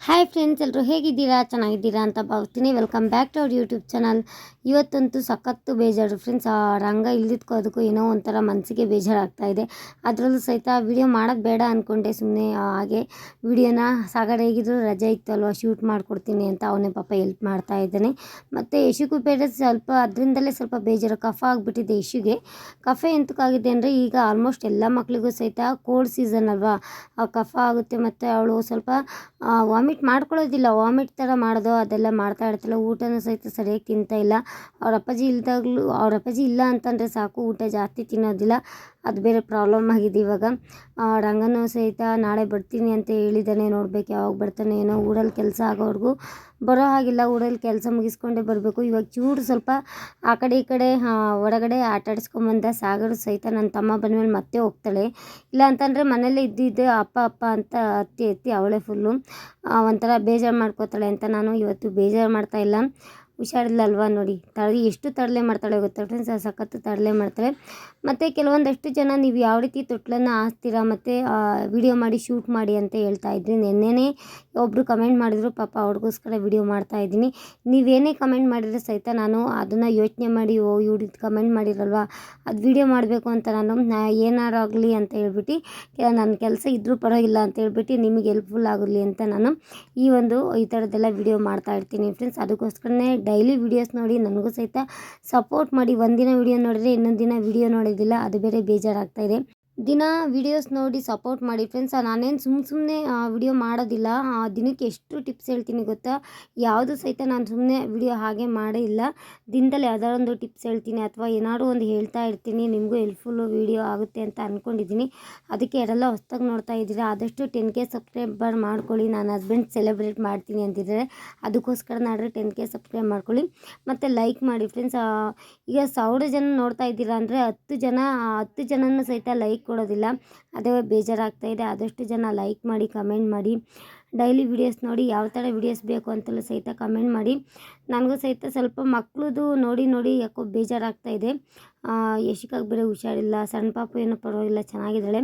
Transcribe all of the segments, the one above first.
Hi friends ಎಲ್ಲರೂ ಹೇಗಿದ್ದೀರಾ? ಚೆನ್ನಾಗಿದ್ದೀರಾ ಅಂತ ಭಾವಿಸ್ತೀನಿ. ವೆಲ್ಕಮ್ ಬ್ಯಾಕ್ ಟು ಅವ್ರ ಯೂಟ್ಯೂಬ್ ಚಾನಲ್ ಇವತ್ತಂತೂ ಸಖತ್ತು ಬೇಜಾರು ಫ್ರೆಂಡ್ಸ್ ಆ ರಂಗ ಇಲ್ದಿದ್ಕೋ, ಅದಕ್ಕೂ ಏನೋ ಒಂಥರ ಮನಸ್ಸಿಗೆ ಬೇಜಾರಾಗ್ತಾ ಇದೆ. ಅದರಲ್ಲೂ ಸಹಿತ ವಿಡಿಯೋ ಮಾಡೋದು ಬೇಡ ಅಂದ್ಕೊಂಡೆ ಸುಮ್ಮನೆ ಹಾಗೆ ವಿಡಿಯೋನ ಸಾಗರ ಹೇಗಿದ್ರು ರಜೆ ಇತ್ತು ಅಲ್ವಾ ಶೂಟ್ ಮಾಡಿಕೊಡ್ತೀನಿ ಅಂತ ಅವನೇ ಪಾಪ ಹೆಲ್ಪ್ ಮಾಡ್ತಾ ಇದ್ದಾನೆ. ಮತ್ತು ಯಶುಗೂ ಬೇರೆ ಸ್ವಲ್ಪ ಅದರಿಂದಲೇ ಸ್ವಲ್ಪ ಬೇಜಾರು, ಕಫ ಆಗಿಬಿಟ್ಟಿದೆ ಯಶುಗೆ. ಕಫ ಎಂತಕ್ಕಾಗಿದೆ ಅಂದರೆ ಈಗ ಆಲ್ಮೋಸ್ಟ್ ಎಲ್ಲ ಮಕ್ಕಳಿಗೂ ಸಹಿತ ಕೋಲ್ಡ್ ಸೀಸನ್ ಅಲ್ವಾ? ಕಫ ಆಗುತ್ತೆ ಮತ್ತು ಅವಳು ಸ್ವಲ್ಪ ವಾಮಿಟ್ ಮಾಡ್ಕೊಳ್ಳೋದಿಲ್ಲ. ವಾಮಿಟ್ ಥರ ಮಾಡೋದು, ಅದೆಲ್ಲ ಮಾಡ್ತಾ ಇರ್ತಲ್ಲ ಊಟನೂ ಸಹಿತ ಸರಿಯಾಗಿ ತಿಂತಾ ಇಲ್ಲ. ಅವ್ರ ಅಪ್ಪಾಜಿ ಇಲ್ದಾಗಲೂ, ಅವ್ರ ಅಪ್ಪಾಜಿ ಇಲ್ಲ ಅಂತಂದರೆ ಸಾಕು, ಊಟ ಜಾಸ್ತಿ ತಿನ್ನೋದಿಲ್ಲ. ಅದು ಬೇರೆ ಪ್ರಾಬ್ಲಮ್ ಆಗಿದೆ ಇವಾಗ. ರಂಗನೂ ಸಹಿತ ನಾಳೆ ಬರ್ತೀನಿ ಅಂತ ಹೇಳಿದ್ದಾನೆ ನೋಡ್ಬೇಕು ಯಾವಾಗ ಬರ್ತಾನೆ ಏನೋ. ಊರಲ್ಲಿ ಕೆಲಸ ಆಗೋವರೆಗೂ ಬರೋ ಹಾಗಿಲ್ಲ, ಊರಲ್ಲಿ ಕೆಲಸ ಮುಗಿಸ್ಕೊಂಡೇ ಬರಬೇಕು. ಇವಾಗ ಚೂರು ಸ್ವಲ್ಪ ಆ ಕಡೆ ಈ ಕಡೆ ಹೊರಗಡೆ ಆಟ ಆಡಿಸ್ಕೊಂಬಂದ ಸಾಗರ ಸಹಿತ ನನ್ನ ತಮ್ಮ ಬಂದಮೇಲೆ ಮತ್ತೆ ಹೋಗ್ತಾಳೆ. ಇಲ್ಲ ಅಂತಂದರೆ ಮನೇಲೇ ಇದ್ದಿದ್ದು ಅಪ್ಪ ಅಪ್ಪ ಅಂತ ಅತ್ತಿ ಎತ್ತಿ ಅವಳೇ ಫುಲ್ಲು ಒಂಥರ ಬೇಜಾರು ಮಾಡ್ಕೋತಾಳೆ ಅಂತ ನಾನು ಇವತ್ತು ಬೇಜಾರು ಮಾಡ್ತಾ ಹುಷಾರಿಲ್ಲ ಅಲ್ವಾ ನೋಡಿ. ತಳಿ ಎಷ್ಟು ತರಲೆ ಮಾಡ್ತಾಳೆ ಗೊತ್ತಾ ಫ್ರೆಂಡ್ಸ್ ಸಖತ್ತು ತರಲೆ ಮಾಡ್ತಾಳೆ. ಮತ್ತು ಕೆಲವೊಂದಷ್ಟು ಜನ ನೀವು ಯಾವ ರೀತಿ ತೊಟ್ಲನ್ನು ಹಾಸ್ತೀರಾ, ಮತ್ತು ವಿಡಿಯೋ ಮಾಡಿ ಶೂಟ್ ಮಾಡಿ ಅಂತ ಹೇಳ್ತಾ ಇದ್ರಿ. ನಿನ್ನೆನೇ ಒಬ್ಬರು ಕಮೆಂಟ್ ಮಾಡಿದ್ರು, ಪಾಪ ಅವ್ರಿಗೋಸ್ಕರ ವಿಡಿಯೋ ಮಾಡ್ತಾ ಇದ್ದೀನಿ. ನೀವೇನೇ ಕಮೆಂಟ್ ಮಾಡಿದ್ರೆ ಸಹಿತ ನಾನು ಅದನ್ನು ಯೋಚನೆ ಮಾಡಿ, ಓ, ಇವ್ರು ಕಮೆಂಟ್ ಮಾಡಿರಲ್ವ? ಅದು ವಿಡಿಯೋ ಮಾಡಬೇಕು ಅಂತ ನಾನು, ನಾ ಏನಾರು ಆಗಲಿ ಅಂತ ಹೇಳ್ಬಿಟ್ಟು ನನ್ನ ಕೆಲಸ ಇದ್ದರೂ ಪರವಾಗಿಲ್ಲ ಅಂತ ಹೇಳ್ಬಿಟ್ಟು ನಿಮಗೆ ಹೆಲ್ಪ್ಫುಲ್ ಆಗಲಿ ಅಂತ ನಾನು ಈ ಒಂದು, ಈ ಥರದ್ದೆಲ್ಲ ವಿಡಿಯೋ ಮಾಡ್ತಾ ಇರ್ತೀನಿ ಫ್ರೆಂಡ್ಸ್ ಅದಕ್ಕೋಸ್ಕರನೇ ಡೈಲಿ ವೀಡಿಯೋಸ್ ನೋಡಿ ನನಗೂ ಸಹಿತ ಸಪೋರ್ಟ್ ಮಾಡಿ, ಒಂದಿನ ವಿಡಿಯೋ ನೋಡಿದ್ರೆ ಇನ್ನೊಂದು ದಿನ ವೀಡಿಯೋ ನೋಡೋದಿಲ್ಲ, ಅದು ಬೇರೆ ಬೇಜಾರಾಗ್ತಾ ಇದೆ. ದಿನ ವಿಡಿಯೋಸ್ ನೋಡಿ ಸಪೋರ್ಟ್ ಮಾಡಿ ಫ್ರೆಂಡ್ಸ್ ನಾನೇನು ಸುಮ್ಮ ಸುಮ್ಮನೆ ವಿಡಿಯೋ ಮಾಡೋದಿಲ್ಲ. ದಿನಕ್ಕೆ ಎಷ್ಟು ಟಿಪ್ಸ್ ಹೇಳ್ತೀನಿ ಗೊತ್ತಾ? ಯಾವುದು ಸಹಿತ ನಾನು ಸುಮ್ಮನೆ ವಿಡಿಯೋ ಹಾಗೆ ಮಾಡೇ ಇಲ್ಲ. ದಿನದಲ್ಲಿ ಯಾವುದಾದ್ರೊಂದು ಟಿಪ್ಸ್ ಹೇಳ್ತೀನಿ ಅಥವಾ ಏನಾದ್ರು ಒಂದು ಹೇಳ್ತಾ ಇರ್ತೀನಿ, ನಿಮಗೂ ಹೆಲ್ಪ್ಫುಲ್ಲು ವಿಡಿಯೋ ಆಗುತ್ತೆ ಅಂತ ಅಂದ್ಕೊಂಡಿದ್ದೀನಿ ಅದಕ್ಕೆ ಯಾರೆಲ್ಲ ಹೊಸ್ದಾಗಿ ನೋಡ್ತಾ ಇದ್ದೀರಾ, ಆದಷ್ಟು ಟೆನ್ ಕೆ ಸಬ್ಸ್ಕ್ರೈಬರ್ ಮಾಡ್ಕೊಳ್ಳಿ. ನಾನು ಹಸ್ಬೆಂಡ್ ಸೆಲೆಬ್ರೇಟ್ ಮಾಡ್ತೀನಿ ಅಂತಿದ್ದಾರೆ. ಅದಕ್ಕೋಸ್ಕರ ನಾಡ್ರೆ ಟೆನ್ ಕೆ ಸಬ್ಸ್ಕ್ರೈಬ್ ಮಾಡ್ಕೊಳ್ಳಿ. ಮತ್ತು ಲೈಕ್ ಮಾಡಿ ಫ್ರೆಂಡ್ಸ್ ಈಗ ಸಾವಿರ ಜನ ನೋಡ್ತಾ ಇದ್ದೀರಾ ಅಂದರೆ ಹತ್ತು ಜನ ಹತ್ತು ಜನನೂ ಸಹಿತ ಲೈಕ್ ಕೊಡೋದಿಲ್ಲ ಅದೇ ಬೇಜಾರಾಗ್ತಾ ಇದೆ. ಆದಷ್ಟು ಜನ ಲೈಕ್ ಮಾಡಿ ಕಮೆಂಟ್ ಮಾಡಿ. ಡೈಲಿ ವಿಡಿಯೋಸ್ ನೋಡಿ ಯಾವ ಥರ ವಿಡಿಯೋಸ್ ಬೇಕು ಅಂತಲೂ ಸಹಿತ ಕಮೆಂಟ್ ಮಾಡಿ. ನನಗೂ ಸಹಿತ ಸ್ವಲ್ಪ ಮಕ್ಕಳದು ನೋಡಿ ನೋಡಿ ಯಾಕೋ ಬೇಜಾರಾಗ್ತಾ ಇದೆ. ಯಶಿಕಾಗಿ ಬೇರೆ ಹುಷಾರಿಲ್ಲ. ಸಣ್ಣ ಪಾಪು ಏನೋ ಪರವಾಗಿಲ್ಲ. ಚೆನ್ನಾಗಿದ್ದಾಳೆ.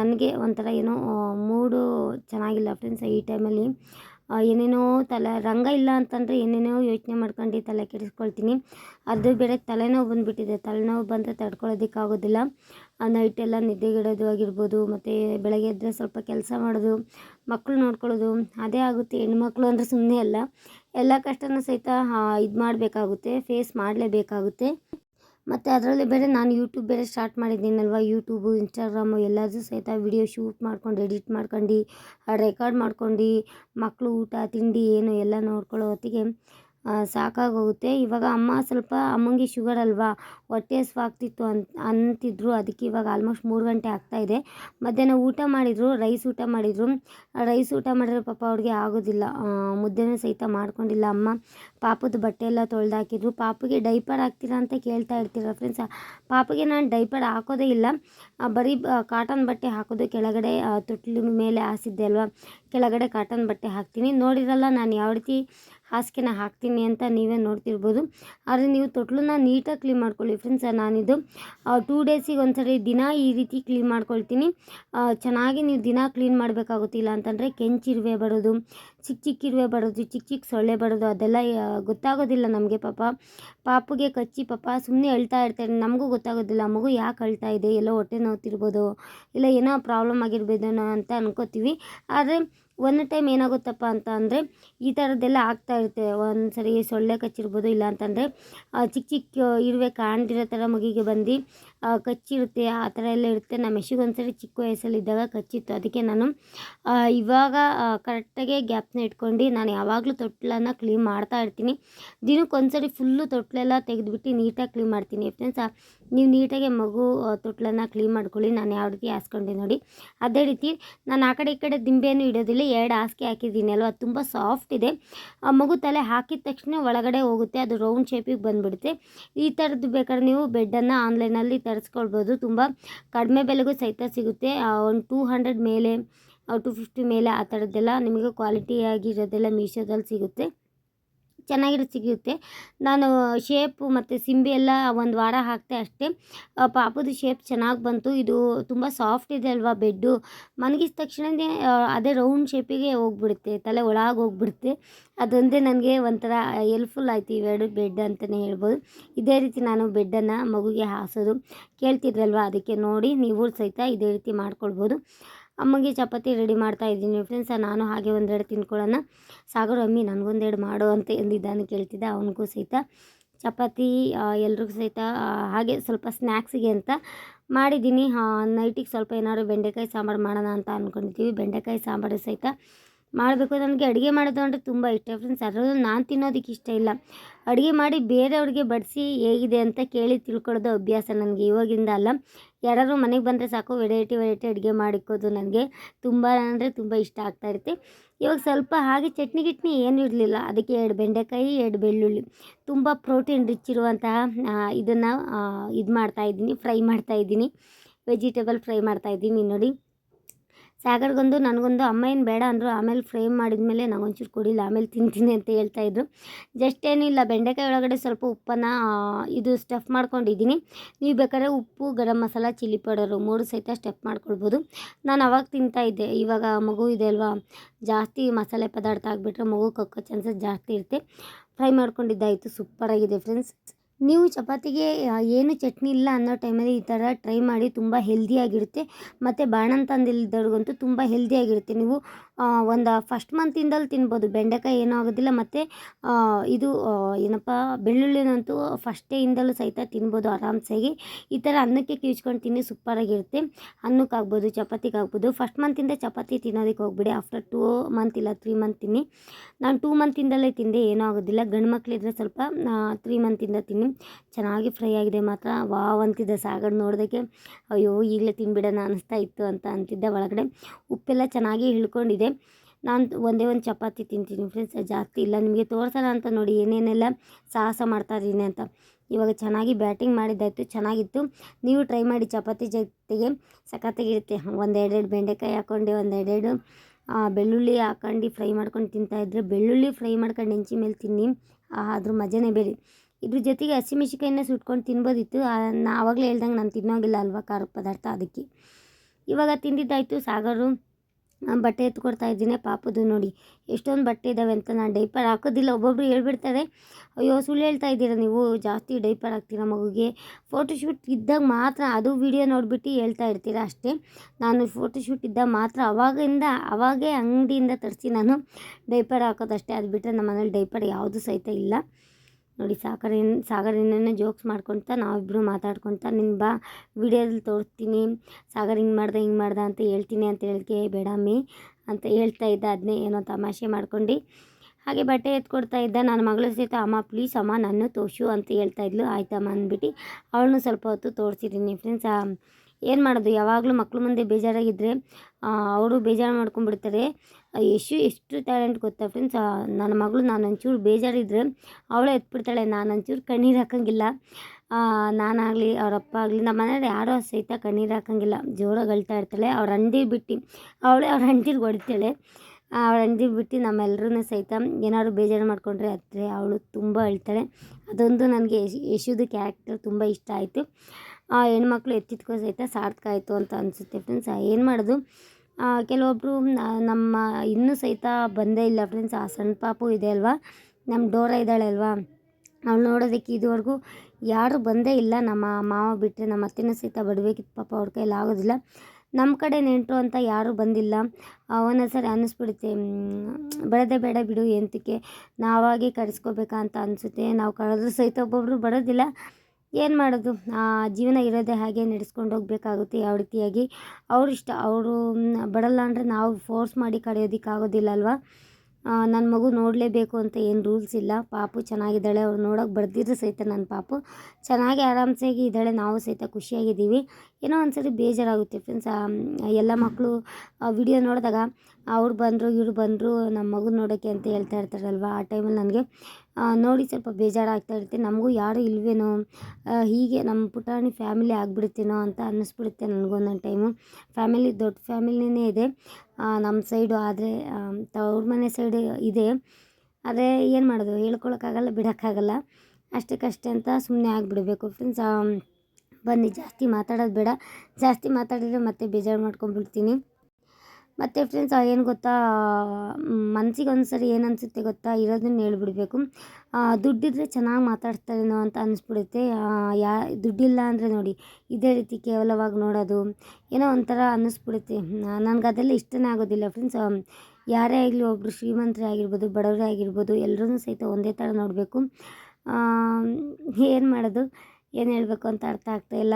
ನನಗೆ ಒಂಥರ ಏನೋ ಮೂಡು ಚೆನ್ನಾಗಿಲ್ಲ ಫ್ರೆಂಡ್ಸ್ ಈ ಟೈಮಲ್ಲಿ ಏನೇನೋ ತಲೆ, ರಂಗ ಇಲ್ಲ ಅಂತಂದರೆ ಏನೇನೋ ಯೋಚನೆ ಮಾಡ್ಕೊಂಡು ತಲೆ ಕೆಡಿಸ್ಕೊಳ್ತೀನಿ. ಅದು ಬೇರೆ ತಲೆನೋವು ಬಂದುಬಿಟ್ಟಿದೆ. ತಲೆನೋವು ಬಂದರೆ ತಡ್ಕೊಳ್ಳೋದಕ್ಕಾಗೋದಿಲ್ಲ. ನೈಟೆಲ್ಲ ನಿದ್ದೆಗೆಡೋದು ಆಗಿರ್ಬೋದು, ಮತ್ತು ಬೆಳಗ್ಗೆ ಎದ್ದರೆ ಸ್ವಲ್ಪ ಕೆಲಸ ಮಾಡೋದು ಮಕ್ಕಳು ನೋಡ್ಕೊಳ್ಳೋದು, ಅದೇ ಆಗುತ್ತೆ. ಹೆಣ್ಮಕ್ಳು ಅಂದರೆ ಸುಮ್ಮನೆ ಅಲ್ಲ, ಎಲ್ಲ ಕಷ್ಟನೂ ಸಹಿತ ಇದು ಮಾಡಬೇಕಾಗುತ್ತೆ ಫೇಸ್ ಮಾಡಲೇಬೇಕಾಗುತ್ತೆ. ಮತ್ತು ಅದರಲ್ಲಿ ಬೇರೆ ನಾನು ಯೂಟ್ಯೂಬ್ ಬೇರೆ ಸ್ಟಾರ್ಟ್ ಮಾಡಿದ್ದೀನಲ್ವ? ಯೂಟ್ಯೂಬು ಇನ್ಸ್ಟಾಗ್ರಾಮು ಎಲ್ಲದೂ ಸಹಿತ ವಿಡಿಯೋ ಶೂಟ್ ಮಾಡ್ಕೊಂಡು ಎಡಿಟ್ ಮಾಡ್ಕೊಂಡು ರೆಕಾರ್ಡ್ ಮಾಡ್ಕೊಂಡು ಮಕ್ಕಳು ಊಟ, ತಿಂಡಿ ಏನು ಎಲ್ಲ ನೋಡ್ಕೊಳ್ಳೋ ಹೊತ್ತಿಗೆ ಸಾಕಾಗೋಗುತ್ತೆ. ಇವಾಗ ಅಮ್ಮ ಸ್ವಲ್ಪ ಅಮ್ಮಂಗೆ ಶುಗರ್ ಅಲ್ವಾ? ಹೊಟ್ಟೆ ಹಸ್ವಾಗ್ತಿತ್ತು ಅಂತ ಅಂತಿದ್ರು. ಅದಕ್ಕೆ ಇವಾಗ ಆಲ್ಮೋಸ್ಟ್ ಮೂರು ಗಂಟೆ ಆಗ್ತಾಯಿದೆ ಮಧ್ಯಾಹ್ನ ಊಟ ಮಾಡಿದರು ರೈಸ್ ಊಟ ಮಾಡಿದರು. ರೈಸ್ ಊಟ ಮಾಡಿದ್ರೆ ಪಾಪ ಅವ್ರಿಗೆ ಆಗೋದಿಲ್ಲ. ಮುದ್ದೆನೂ ಸಹಿತ ಮಾಡ್ಕೊಂಡಿಲ್ಲ ಅಮ್ಮ. ಪಾಪದ ಬಟ್ಟೆ ಎಲ್ಲ ತೊಳೆದಾಕಿದ್ರು. ಪಾಪಗೆ ಡೈಪರ್ ಹಾಕ್ತೀರಾ ಅಂತ ಕೇಳ್ತಾ ಇರ್ತೀರ ಫ್ರೆಂಡ್ಸ್ ಪಾಪಗೆ ನಾನು ಡೈಪರ್ ಹಾಕೋದೇ ಇಲ್ಲ. ಬರೀ ಕಾಟನ್ ಬಟ್ಟೆ ಹಾಕೋದು ಕೆಳಗಡೆ ಆ, ಮೇಲೆ ಹಾಸಿದ್ದೆ ಅಲ್ವಾ? ಕೆಳಗಡೆ ಕಾಟನ್ ಬಟ್ಟೆ ಹಾಕ್ತೀನಿ. ನೋಡಿರಲ್ಲ ನಾನು ಯಾವ ರೀತಿ ಹಾಸಿಗೆನ ಹಾಕ್ತೀನಿ ಅಂತ ನೀವೇ ನೋಡ್ತಿರ್ಬೋದು. ಆದರೆ ನೀವು ತೊಟ್ಲನ್ನ ನೀಟಾಗಿ ಕ್ಲೀನ್ ಮಾಡ್ಕೊಳ್ಳಿ ಫ್ರೆಂಡ್ಸ್ ನಾನಿದು ಟೂ ಡೇಸಿಗೆ ಒಂದ್ಸರಿ ದಿನ ಈ ರೀತಿ ಕ್ಲೀನ್ ಮಾಡ್ಕೊಳ್ತೀನಿ. ಚೆನ್ನಾಗಿ ನೀವು ದಿನ ಕ್ಲೀನ್ ಮಾಡಬೇಕಾಗುತ್ತಿಲ್ಲ ಅಂತಂದರೆ ಕೆಂಚಿರುವೆ ಬರೋದು ಚಿಕ್ಕ ಚಿಕ್ಕ ಇರುವೆ ಬರೋದು ಚಿಕ್ಕ ಚಿಕ್ಕ ಸೊಳ್ಳೆ ಬರೋದು ಅದೆಲ್ಲ ಗೊತ್ತಾಗೋದಿಲ್ಲ ನಮಗೆ ಪಾಪ. ಪಾಪುಗೆ ಕಚ್ಚಿ ಪಾಪ ಸುಮ್ಮನೆ ಅಳ್ತಾ ಇರ್ತಾರೆ ನಮಗೂ ಗೊತ್ತಾಗೋದಿಲ್ಲ, ಮಗು ಯಾಕೆ ಅಳ್ತಾ ಇದೆ, ಎಲ್ಲೋ ಹೊಟ್ಟೆ ನೋವ್ತಿರ್ಬೋದು, ಇಲ್ಲ ಏನೋ ಪ್ರಾಬ್ಲಮ್ ಆಗಿರ್ಬೋದೇನೋ ಅಂತ ಅನ್ಕೋತೀವಿ. ಆದರೆ ಒಂದು ಟೈಮ್ ಏನಾಗುತ್ತಪ್ಪ ಅಂತ ಅಂದರೆ ಈ ಥರದ್ದೆಲ್ಲ ಆಗ್ತಾ ಇರುತ್ತೆ. ಒಂದು ಸರಿ ಸೊಳ್ಳೆ ಕಚ್ಚಿರ್ಬೋದು ಇಲ್ಲ ಅಂತಂದರೆ ಚಿಕ್ಕ ಚಿಕ್ಕ ಇರುವೆ ಕಾಣ್ದಿರೋ ಥರ ಮಗಿಗೆ ಬಂದು ಕಚ್ಚಿರುತ್ತೆ, ಆ ಥರ ಎಲ್ಲ ಇರುತ್ತೆ. ನಮ್ಮ ಮೆಶಿಗೆ ಒಂದ್ಸರಿ ಚಿಕ್ಕ ವಯಸ್ಸಲ್ಲಿದ್ದಾಗ ಕಚ್ಚಿತ್ತು. ಅದಕ್ಕೆ ನಾನು ಇವಾಗ ಕರೆಕ್ಟಾಗಿ ಗ್ಯಾಪ್ನ ಇಟ್ಕೊಂಡು ನಾನು ಯಾವಾಗಲೂ ತೊಟ್ಲನ್ನು ಕ್ಲೀನ್ ಮಾಡ್ತಾ ಇರ್ತೀನಿ. ದಿನಕ್ಕೆ ಒಂದ್ಸರಿ ಫುಲ್ಲು ತೊಟ್ಲೆಲ್ಲ ತೆಗೆದುಬಿಟ್ಟು ನೀಟಾಗಿ ಕ್ಲೀನ್ ಮಾಡ್ತೀನಿ. ಫ್ರೆಂಡ್ಸ್ ನೀವು ನೀಟಾಗಿ ಮಗು ತೊಟ್ಲನ್ನ ಕ್ಲೀನ್ ಮಾಡ್ಕೊಳ್ಳಿ. ನಾನು ಯಾವ ರೀತಿ ಹಾಸ್ಕೊಂಡೆ ನೋಡಿ. ಅದೇ ರೀತಿ, ನಾನು ಆ ಕಡೆ ಈ ಕಡೆ ದಿಂಬೆಯನ್ನು ಇಡೋದಿಲ್ಲ ಎರಡು ಹಾಸಿಗೆ ಹಾಕಿದ್ದೀನಿ ಅಲ್ವ? ತುಂಬ ಸಾಫ್ಟ್ ಇದೆ. ಆ, ಮಗು ತಲೆ ಹಾಕಿದ ತಕ್ಷಣ ಒಳಗಡೆ ಹೋಗುತ್ತೆ. ಅದು ರೌಂಡ್ ಶೇಪಿಗೆ ಬಂದುಬಿಡುತ್ತೆ. ಈ ಥರದ್ದು ಬೇಕಾದ್ರೆ ನೀವು ಬೆಡ್ಡನ್ನು ಆನ್ಲೈನಲ್ಲಿ ತರಿಸ್ಕೊಳ್ಬೋದು. ತುಂಬ ಕಡಿಮೆ ಬೆಲೆಗೂ ಸಹಿತ ಸಿಗುತ್ತೆ. ಒಂದು ಟೂ ಹಂಡ್ರೆಡ್ ಮೇಲೆ ಟು ಫಿಫ್ಟಿ ಮೇಲೆ ಆ ಥರದ್ದೆಲ್ಲ ನಿಮಗೆ ಕ್ವಾಲಿಟಿಯಾಗಿರೋದೆಲ್ಲ ಮೀಶೋದಲ್ಲಿ ಸಿಗುತ್ತೆ. ಚೆನ್ನಾಗಿರೋದು ಸಿಗುತ್ತೆ. ನಾನು ಶೇಪು ಮತ್ತು ಸಿಂಬಿ ಎಲ್ಲ ಒಂದು ವಾರ ಹಾಕ್ತೆ ಅಷ್ಟೇ. ಪಾಪದ ಪಾಪುದು ಶೇಪ್ ಚೆನ್ನಾಗಿ ಬಂತು. ಇದು ತುಂಬ ಸಾಫ್ಟ್ ಇದೆ ಅಲ್ವಾ ಬೆಡ್ಡು ಮನಗಿದ ತಕ್ಷಣವೇ ಅದೇ ರೌಂಡ್ ಶೇಪಿಗೆ ಹೋಗ್ಬಿಡುತ್ತೆ. ತಲೆ ಒಳಗೆ ಹೋಗ್ಬಿಡುತ್ತೆ. ಅದೊಂದೇ ನನಗೆ ಒಂಥರ ಎಲ್ಫುಲ್ ಆಯಿತು ಇವೆರಡು ಬೆಡ್ ಅಂತಲೇ ಹೇಳ್ಬೋದು. ಇದೇ ರೀತಿ ನಾನು ಬೆಡ್ಡನ್ನು ಮಗುಗೆ ಹಾಸೋದು. ಕೇಳ್ತಿದ್ರಲ್ವ? ಅದಕ್ಕೆ ನೋಡಿ, ನೀವು ಸಹಿತ ಇದೇ ರೀತಿ ಮಾಡ್ಕೊಳ್ಬೋದು. ಅಮ್ಮಗೆ ಚಪಾತಿ ರೆಡಿ ಮಾಡ್ತಾ ಇದ್ದೀನಿ. ಫ್ರೆಂಡ್ಸ್ ನಾನು ಹಾಗೆ ಒಂದೆರಡು ತಿನ್ಕೊಳ್ಳೋಣ ಸಾಗರ, ಅಮ್ಮಿ, ನನಗೊಂದೆರಡು ಮಾಡು ಅಂತ ಎಂದಿದ್ದಾನೆ ಕೇಳ್ತಿದ್ದೆ ಅವನಿಗೂ ಸಹಿತ. ಚಪಾತಿ ಎಲ್ರಿಗೂ ಸಹಿತ ಹಾಗೆ ಸ್ವಲ್ಪ ಸ್ನ್ಯಾಕ್ಸಿಗೆ ಅಂತ ಮಾಡಿದ್ದೀನಿ. ನೈಟಿಗೆ ಸ್ವಲ್ಪ ಏನಾದ್ರು ಬೆಂಡೆಕಾಯಿ ಸಾಂಬಾರು ಮಾಡೋಣ ಅಂತ ಅಂದ್ಕೊಂಡಿದ್ದೀವಿ ಬೆಂಡೆಕಾಯಿ ಸಾಂಬಾರು ಸಹಿತ ಮಾಡಬೇಕು ನನಗೆ ಅಡುಗೆ ಮಾಡೋದು ಅಂದರೆ ತುಂಬ ಇಷ್ಟ. ಫ್ರೆಂಡ್ಸ್ ಅದರಲ್ಲೂ ನಾನು ತಿನ್ನೋದಕ್ಕೆ ಇಷ್ಟ ಇಲ್ಲ. ಅಡುಗೆ ಮಾಡಿ ಬೇರೆಯವ್ರಿಗೆ ಬಡಿಸಿ ಹೇಗಿದೆ ಅಂತ ಕೇಳಿ ತಿಳ್ಕೊಳ್ಳೋದು ಅಭ್ಯಾಸ ನನಗೆ ಇವಾಗಿಂದ ಅಲ್ಲ. ಯಾರಾದರೂ ಮನೆಗೆ ಬಂದರೆ ಸಾಕು ವೆರೈಟಿ ವೆರೈಟಿ ಅಡುಗೆ ಮಾಡಿಕ್ಕೋದು ನನಗೆ ತುಂಬ ಅಂದರೆ ತುಂಬ ಇಷ್ಟ ಆಗ್ತಾ ಇರುತ್ತೆ. ಇವಾಗ ಸ್ವಲ್ಪ ಹಾಗೆ ಚಟ್ನಿ ಗಿಟ್ನಿ ಏನೂ ಇರಲಿಲ್ಲ. ಅದಕ್ಕೆ ಎರಡು ಬೆಂಡೆಕಾಯಿ, ಎರಡು ಬೆಳ್ಳುಳ್ಳಿ. ತುಂಬ ಪ್ರೋಟೀನ್ ರಿಚ್ ಇರುವಂತಹ ಇದನ್ನು ಇದು ಮಾಡ್ತಾಯಿದ್ದೀನಿ ಫ್ರೈ ಮಾಡ್ತಾಯಿದ್ದೀನಿ ವೆಜಿಟೇಬಲ್ ಫ್ರೈ ಮಾಡ್ತಾಯಿದ್ದೀನಿ ನೋಡಿ. ಸಾಗರ್ಗೊಂದು, ನನಗೊಂದು ಅಮ್ಮ ಏನು ಬೇಡ ಅಂದರು, ಆಮೇಲೆ ಫ್ರೈ ಮಾಡಿದ್ಮೇಲೆ ನಂಗೊಂಚೂರು ಕೊಡಿಲ್ಲ, ಆಮೇಲೆ ತಿಂತೀನಿ ಅಂತ ಹೇಳ್ತಾಯಿದ್ರು ಜಸ್ಟ್ ಏನಿಲ್ಲ ಬೆಂಡೆಕಾಯಿ ಒಳಗಡೆ ಸ್ವಲ್ಪ ಉಪ್ಪನ್ನು ಇದು ಸ್ಟಫ್ ಮಾಡ್ಕೊಂಡಿದ್ದೀನಿ. ನೀವು ಬೇಕಾದ್ರೆ ಉಪ್ಪು, ಗರಂ ಮಸಾಲ, ಚಿಲ್ಲಿ ಪೌಡರು ಮೂರು ಸಹಿತ ಸ್ಟೆಪ್ ಮಾಡ್ಕೊಳ್ಬೋದು. ನಾನು ಅವಾಗ ತಿಂತಾ ಇದ್ದೆ, ಇವಾಗ ಮಗು ಇದೆ ಅಲ್ವಾ? ಜಾಸ್ತಿ ಮಸಾಲೆ ಪದಾರ್ಥ ಆಗಿಬಿಟ್ರೆ ಮಗು ಕಕ್ಕೋ ಚಾನ್ಸಸ್ ಜಾಸ್ತಿ ಇರುತ್ತೆ. ಫ್ರೈ ಮಾಡ್ಕೊಂಡಿದ್ದಾಯಿತು ಸೂಪರಾಗಿದೆ ಫ್ರೆಂಡ್ಸ್ ನೀವು ಚಪಾತಿಗೆ ಏನು ಚಟ್ನಿ ಇಲ್ಲ ಅನ್ನೋ ಟೈಮಲ್ಲಿ ಈ ಥರ ಟ್ರೈ ಮಾಡಿ ತುಂಬ ಹೆಲ್ದಿಯಾಗಿರುತ್ತೆ ಮತ್ತು ಬಾಣಂತಂದಿಲ್ದವ್ರಿಗಂತೂ ತುಂಬ ಹೆಲ್ದಿಯಾಗಿರುತ್ತೆ ನೀವು ಒಂದು ಫಸ್ಟ್ ಮಂತಿಂದಲೂ ತಿನ್ಬೋದು. ಬೆಂಡೆಕಾಯಿ ಏನೂ ಆಗೋದಿಲ್ಲ. ಮತ್ತು ಇದು ಏನಪ್ಪ, ಬೆಳ್ಳುಳ್ಳಿನಂತೂ ಫಸ್ಟ್ ಡೇಯಿಂದಲೂ ಸಹಿತ ತಿನ್ಬೋದು ಆರಾಮ್ಸಾಗಿ. ಈ ಥರ ಅನ್ನಕ್ಕೆ ಕಿವಿಚ್ಕೊಂಡು ತಿನ್ನಿ ಸೂಪರಾಗಿರುತ್ತೆ. ಅನ್ನಕ್ಕೆ ಆಗ್ಬೋದು, ಚಪಾತಿಗೆ ಆಗ್ಬೋದು. ಫಸ್ಟ್ ಮಂತಿಂದ ಚಪಾತಿ ತಿನ್ನೋದಕ್ಕೆ ಹೋಗ್ಬಿಡಿ. ಆಫ್ಟರ್ ಟೂ ಮಂತ್ ಇಲ್ಲ ತ್ರೀ ಮಂತ್ ತಿನ್ನಿ. ನಾನು ಟೂ ಮಂತಿಂದಲೇ ತಿಂದೆ, ಏನೂ ಆಗೋದಿಲ್ಲ. ಗಂಡು ಮಕ್ಕಳಿದ್ರೆ ಸ್ವಲ್ಪ ತ್ರೀ ಮಂತಿಂದ ತಿನ್ನಿ. ಚೆನ್ನಾಗಿ ಫ್ರೈ ಆಗಿದೆ ಮಾತ್ರ. ವಾವ್ ಅಂತಿದ್ದೆ ಸಾಗರ್ ನೋಡೋದಕ್ಕೆ. ಅಯ್ಯೋ, ಈಗಲೇ ತಿನ್ಬಿಡೋಣ ಅನ್ನಿಸ್ತಾ ಇತ್ತು ಅಂತ ಅಂತಿದ್ದೆ ಒಳಗಡೆ. ಉಪ್ಪೆಲ್ಲ ಚೆನ್ನಾಗಿ ಇಳ್ಕೊಂಡಿದೆ. ನಾನು ಒಂದೇ ಒಂದು ಚಪಾತಿ ತಿಂತೀನಿ ಫ್ರೆಂಡ್ಸ್ ಜಾಸ್ತಿ ಇಲ್ಲ. ನಿಮಗೆ ತೋರ್ಸೋಣ ಅಂತ ನೋಡಿ, ಏನೇನೆಲ್ಲ ಸಾಹಸ ಮಾಡ್ತಾಯಿದ್ದೀನಿ ಅಂತ. ಇವಾಗ ಚೆನ್ನಾಗಿ ಬ್ಯಾಟಿಂಗ್ ಮಾಡಿದ್ದಾಯಿತು, ಚೆನ್ನಾಗಿತ್ತು. ನೀವು ಟ್ರೈ ಮಾಡಿ ಚಪಾತಿ ಜೊತೆಗೆ ಸಖತ್ತಾಗಿರುತ್ತೆ ಒಂದೆರಡೆರಡು ಬೆಂಡೆಕಾಯಿ ಹಾಕ್ಕೊಂಡು ಒಂದೆರಡೆರಡು ಬೆಳ್ಳುಳ್ಳಿ ಹಾಕೊಂಡು ಫ್ರೈ ಮಾಡ್ಕೊಂಡು ತಿಂತಾಯಿದ್ರೆ ಬೆಳ್ಳುಳ್ಳಿ ಫ್ರೈ ಮಾಡ್ಕೊಂಡು ಹೆಂಚಿ ಮೇಲೆ ತಿನ್ನಿ. ಆದರೂ ಮಜನೇ ಬೇರೆ. ಇದ್ರ ಜೊತೆಗೆ ಹಸಿಮೆಣ್ಸಿಕಾಯಿನ ಸುಟ್ಕೊಂಡು ತಿನ್ಬೋದಿತ್ತು. ನಾ ಆವಾಗಲೇ ಹೇಳ್ದಂಗೆ ನಾನು ತಿನ್ನೋಗಿಲ್ಲ ಅಲ್ವಾ ಖಾರ ಪದಾರ್ಥ ಅದಕ್ಕೆ. ಇವಾಗ ತಿಂದಿದ್ದಾಯಿತು ಸಾಗರು. ಬಟ್ಟೆ ಎತ್ಕೊಡ್ತಾ ಇದ್ದೀನಿ ಪಾಪದು ನೋಡಿ. ಎಷ್ಟೊಂದು ಬಟ್ಟೆ ಇದ್ದಾವೆ ಅಂತ ನಾನು ಡೈಪರ್ ಹಾಕೋದಿಲ್ಲ. ಒಬ್ಬೊಬ್ರು ಹೇಳ್ಬಿಡ್ತಾರೆ, ಅಯ್ಯೋ, ಸುಳ್ಳು ಹೇಳ್ತಾ ಇದ್ದೀರಾ ನೀವು? ಜಾಸ್ತಿ ಡೈಪರ್ ಹಾಕ್ತೀರಾ ಮಗುಗೆ? ಫೋಟೋಶೂಟ್ ಇದ್ದಾಗ ಮಾತ್ರ ಅದು ವಿಡಿಯೋ ನೋಡಿಬಿಟ್ಟು ಹೇಳ್ತಾ ಇರ್ತೀರಾ ಅಷ್ಟೇ. ನಾನು ಫೋಟೋಶೂಟ್ ಇದ್ದಾಗ ಮಾತ್ರ ಅವಾಗಿಂದ, ಅವಾಗೇ ಅಂಗಡಿಯಿಂದ ತರಿಸಿ ನಾನು ಡೈಪರ್ ಹಾಕೋದಷ್ಟೇ. ಅದು ಬಿಟ್ಟರೆ ನಮ್ಮ ಮನೇಲಿ ಡೈಪರ್ ಯಾವುದು ಸಹಿತ ಇಲ್ಲ. ನೋಡಿ ಸಾಗರಿನ ಸಾಗರಿನೇ ಜೋಕ್ಸ್ ಮಾಡ್ಕೊತ ನಾವಿಬ್ಬರು ಮಾತಾಡ್ಕೊತ ನಿನ್ನ ಬಾ, ವಿಡಿಯೋದಲ್ಲಿ ತೋರಿಸ್ತೀನಿ. ಸಾಗರ್ ಹಿಂಗೆ ಮಾಡ್ದೆ ಹಿಂಗೆ ಮಾಡ್ದೆ ಅಂತ ಹೇಳ್ತೀನಿ ಅಂತ ಹೇಳಿಕೆ ಬೇಡಮ್ಮಿ ಅಂತ ಹೇಳ್ತಾ ಇದ್ದ. ಅದನ್ನೇ ಏನೋ ತಮಾಷೆ ಮಾಡ್ಕೊಂಡು. ಹಾಗೆ ಬಟ್ಟೆ ಎತ್ಕೊಡ್ತಾ ಇದ್ದ. ನನ್ನ ಮಗಳ ಸಹಿತ, ಅಮ್ಮ ಪ್ಲೀಸ್ ಅಮ್ಮ, ನನ್ನ ತೋಷು ಅಂತ ಹೇಳ್ತಾ ಇದ್ಲು. ಆಯ್ತಮ್ಮ ಅಂದ್ಬಿಟ್ಟು ಅವಳನ್ನು ಸ್ವಲ್ಪ ಹೊತ್ತು ತೋರಿಸಿದ್ದೀನಿ. ಫ್ರೆಂಡ್ಸ್ ಏನು ಮಾಡೋದು? ಯಾವಾಗಲೂ ಮಕ್ಕಳು ಮುಂದೆ ಬೇಜಾರಾಗಿದ್ದರೆ ಅವರು ಬೇಜಾರು ಮಾಡ್ಕೊಂಡ್ಬಿಡ್ತಾರೆ. ಎಷ್ಟು ಎಷ್ಟು ಟ್ಯಾಲೆಂಟ್ ಗೊತ್ತಾ ಫ್ರೆಂಡ್ಸ್ ನನ್ನ ಮಗಳು ನಾನು ಒಂಚೂರು ಬೇಜಾರಿದ್ರೆ ಅವಳೇ ಎತ್ಬಿಡ್ತಾಳೆ. ನಾನು ಒಂಚೂರು ಕಣ್ಣೀರು ಹಾಕಂಗಿಲ್ಲ. ನಾನಾಗಲಿ ಅವರಪ್ಪ ಆಗಲಿ, ನಮ್ಮ ಮನೆಯವ್ರು ಯಾರೋ ಸಹಿತ ಕಣ್ಣೀರು ಹಾಕಂಗಿಲ್ಲ. ಜೋರಾಗಿ ಅಳ್ತಾ ಇರ್ತಾಳೆ. ಅವ್ರ ಅಂಡಿ ಬಿಟ್ಟು, ಅವಳೇ ಅವ್ರ ಅಂದಿರ್ಗೆ ಹೊಡಿತಾಳೆ. ಅವ್ರ ಅಂಡಿ ಬಿಟ್ಟು ನಮ್ಮೆಲ್ಲರೂ ಸಹಿತ ಏನಾದ್ರು ಬೇಜಾರು ಮಾಡಿಕೊಂಡ್ರೆ ಹತ್ತಿರ ಅವಳು ತುಂಬ ಅಳ್ತಾಳೆ. ಅದೊಂದು ನನಗೆ ಯಶ್, ಯಶುದು ಕ್ಯಾರೆಕ್ಟರ್ ತುಂಬ ಇಷ್ಟ ಆಯಿತು. ಆ ಹೆಣ್ಮಕ್ಳು ಎತ್ತಿದ್ಕೋ ಸಹಿತ ಸಾರ್ಥಕ ಆಯಿತು ಅಂತ ಅನಿಸುತ್ತೆ ಫ್ರೆಂಡ್ಸ್ ಏನು ಮಾಡೋದು? ಕೆಲವೊಬ್ಬರು ನಮ್ಮ ಇನ್ನೂ ಸಹಿತ ಬಂದೇ ಇಲ್ಲ ಫ್ರೆಂಡ್ಸ್ ಆ ಸಣ್ಣ ಪಾಪು ಇದೆ ಅಲ್ವಾ? ನಮ್ಮ ಡೋರ ಇದ್ದಾಳೆ ಅಲ್ವಾ? ಅವಳು ನೋಡೋದಕ್ಕೆ ಇದುವರೆಗೂ ಯಾರು ಬಂದೇ ಇಲ್ಲ. ನಮ್ಮ ಮಾವ ಬಿಟ್ಟರೆ ನಮ್ಮ ಅತ್ತೆನೂ ಸಹಿತ ಬಡಬೇಕಿತ್ತು ಪಾಪ ಅವ್ರ ಕೈಯಲ್ಲಿ ಆಗೋದಿಲ್ಲ. ನಮ್ಮ ಕಡೆ ನೆಂಟರು ಅಂತ ಯಾರೂ ಬಂದಿಲ್ಲ. ಅವನ ಸರಿ ಅನ್ನಿಸ್ಬಿಡುತ್ತೆ ಬರೋದೇ ಬೇಡ ಬಿಡು ಎಂತಕ್ಕೆ ನಾವಾಗೆ ಕರೆಸ್ಕೋಬೇಕಾ? ಅಂತ ಅನಿಸುತ್ತೆ. ನಾವು ಕರೆದ್ರೂ ಸಹಿತ ಒಬ್ಬೊಬ್ಬರು ಬರೋದಿಲ್ಲ ಏನು ಮಾಡೋದು? ಜೀವನ ಇರೋದೇ ಹಾಗೆ ನಡೆಸ್ಕೊಂಡು ಹೋಗಬೇಕಾಗುತ್ತೆ ಯಾವ ರೀತಿಯಾಗಿ. ಅವ್ರ ಇಷ್ಟ, ಅವರು ಬಿಡಲ್ಲ ಅಂದರೆ ನಾವು ಫೋರ್ಸ್ ಮಾಡಿ ಕಳೆಯೋದಕ್ಕಾಗೋದಿಲ್ಲ ಅಲ್ವಾ ನನ್ನ ಮಗು ನೋಡಲೇಬೇಕು ಅಂತ ಏನು ರೂಲ್ಸ್ ಇಲ್ಲ. ಪಾಪು ಚೆನ್ನಾಗಿದ್ದಾಳೆ ಅವ್ರು ನೋಡೋಕೆ ಬರ್ದಿದ್ರು ಸಹಿತ ನನ್ನ ಪಾಪು. ಚೆನ್ನಾಗಿ ಆರಾಮ್ಸಾಗಿ ಇದ್ದಾಳೆ, ನಾವು ಸಹಿತ ಖುಷಿಯಾಗಿದ್ದೀವಿ. ಏನೋ ಒಂದ್ಸರಿ ಬೇಜಾರಾಗುತ್ತೆ ಫ್ರೆಂಡ್ಸ್ ಎಲ್ಲ ಮಕ್ಕಳು ವಿಡಿಯೋ ನೋಡಿದಾಗ, ಅವ್ರು ಬಂದರು, ಇವ್ರು ಬಂದರು ನಮ್ಮ ಮಗು ನೋಡೋಕ್ಕೆ ಅಂತ ಹೇಳ್ತಾ ಇರ್ತಾರಲ್ವ ಆ ಟೈಮಲ್ಲಿ ನನಗೆ. ನೋಡಿ ಸ್ವಲ್ಪ ಬೇಜಾರಾಗ್ತಾ ಇರುತ್ತೆ. ನಮಗೂ ಯಾರೂ ಇಲ್ವೇನೋ ಹೀಗೆ ನಮ್ಮ ಪುಟಾಣಿ ಫ್ಯಾಮಿಲಿ ಆಗಿಬಿಡುತ್ತೇನೋ ಅಂತ ಅನ್ನಿಸ್ಬಿಡುತ್ತೆ ನನಗೊಂದೊಂದು ಟೈಮು. ಫ್ಯಾಮಿಲಿ, ದೊಡ್ಡ ಫ್ಯಾಮಿಲಿನೇ ಇದೆ. ನಮ್ಮ ಸೈಡು ಆದರೆ ತವ್ರ ಮನೆ ಸೈಡ್ ಇದೆ. ಆದರೆ ಏನು ಮಾಡೋದು, ಹೇಳ್ಕೊಳಕ್ಕಾಗಲ್ಲ, ಬಿಡೋಕ್ಕಾಗಲ್ಲ. ಅಷ್ಟಕ್ಕಷ್ಟೇ ಅಂತ ಸುಮ್ಮನೆ ಆಗಿಬಿಡ್ಬೇಕು. ಫ್ರೆಂಡ್ಸ್ ಬನ್ನಿ, ಜಾಸ್ತಿ ಮಾತಾಡೋದು ಬೇಡ. ಜಾಸ್ತಿ ಮಾತಾಡಿದರೆ ಮತ್ತೆ ಬೇಜಾರು ಮಾಡ್ಕೊಂಡ್ಬಿಡ್ತೀನಿ ಮತ್ತು ಫ್ರೆಂಡ್ಸ್ ಏನು ಗೊತ್ತಾ? ಮನಸ್ಸಿಗೆ ಒಂದು ಸರಿ ಏನು ಅನಿಸುತ್ತೆ ಗೊತ್ತಾ? ಇರೋದನ್ನ ಹೇಳ್ಬಿಡ್ಬೇಕು. ದುಡ್ಡಿದ್ರೆ ಚೆನ್ನಾಗಿ ಮಾತಾಡ್ತಾರೇನೋ ಅಂತ ಅನ್ನಿಸ್ಬಿಡುತ್ತೆ ಯಾ, ದುಡ್ಡಿಲ್ಲ ಅಂದರೆ ನೋಡಿ, ಇದೇ ರೀತಿ ಕೇವಲವಾಗಿ ನೋಡೋದು ಏನೋ ಒಂಥರ ಅನ್ನಿಸ್ಬಿಡುತ್ತೆ ನನಗೆ ಅದೆಲ್ಲ ಇಷ್ಟನೇ ಆಗೋದಿಲ್ಲ ಫ್ರೆಂಡ್ಸ್ ಯಾರೇ ಆಗಲಿ ಒಬ್ಬರು ಶ್ರೀಮಂತರೇ ಆಗಿರ್ಬೋದು, ಬಡವರೇ ಆಗಿರ್ಬೋದು ಎಲ್ಲರೂ ಸಹಿತ ಒಂದೇ ಥರ ನೋಡಬೇಕು. ಏನು ಮಾಡೋದು? ಏನು ಹೇಳಬೇಕು ಅಂತ ಅರ್ಥ ಆಗ್ತಾಯಿಲ್ಲ